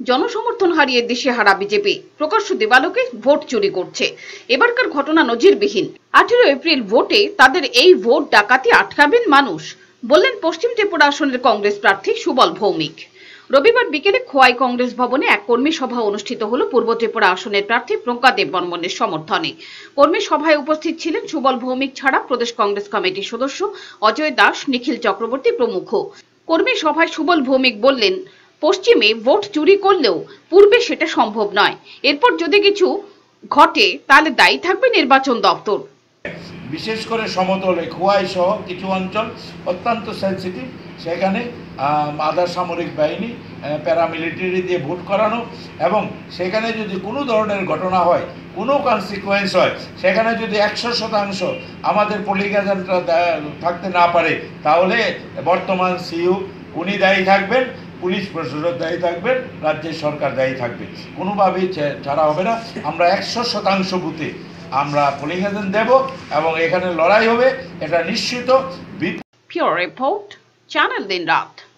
জনসমর্থন হারিয়ে দেশে হারা বিজেপি। প্রকাশ্য দেবালোকে ভোট চুরি করছে। এবারকার ঘটনা নজিরবিহীন। আঠেরো এপ্রিল ভোটে তাদের এই ভোট ডাকাতি আটকাবেন মানুষ, বললেন পশ্চিম ত্রিপুরা আসনের কংগ্রেস প্রার্থী সুবল ভৌমিক। রবিবার বিকেলে খোয়াই কংগ্রেস ভবনে এক কর্মী সভা অনুষ্ঠিত হল পূর্ব ত্রিপুরা আসনের প্রার্থী প্রজ্ঞা দেববর্মনের সমর্থনে। কর্মী সভায় উপস্থিত ছিলেন সুবল ভৌমিক ছাড়া প্রদেশ কংগ্রেস কমিটির সদস্য অজয় দাস, নিখিল চক্রবর্তী প্রমুখ। কর্মী সভায় সুবল ভৌমিক বললেন পশ্চিমে ভোট চুরি করলেও পূর্বে সেটা সম্ভব নয়। এরপর যদি কিছু ঘটে, তাহলে দায়ী থাকবে নির্বাচন দপ্তর। বিশেষ করে সমতলে খোয়াই সহ কিছু অঞ্চল অত্যন্ত সেন্সিটিভ সেখানে আধা সামরিক বাহিনী প্যারামিলিটারি দিয়ে ভোট করানো এবং সেখানে যদি কোনো ধরনের ঘটনা হয়, কোনো কনসিকুয়েন্স হয়, সেখানে যদি একশো শতাংশ আমাদের পোলিং থাকতে না পারে, তাহলে বর্তমান সিইউ উনি দায়ী থাকবেন। পুলিশ প্রশাসক দায়ী থাকবে রাজ্যের সরকার দায়ী থাকবে কোনোভাবেই ছাড়া হবে না। আমরা একশো শতাংশ বুথে আমরা পোলিং এজেন্ট দেব এবং এখানে লড়াই হবে, এটা নিশ্চিত। রিপোর্ট চ্যানেল দিন রাত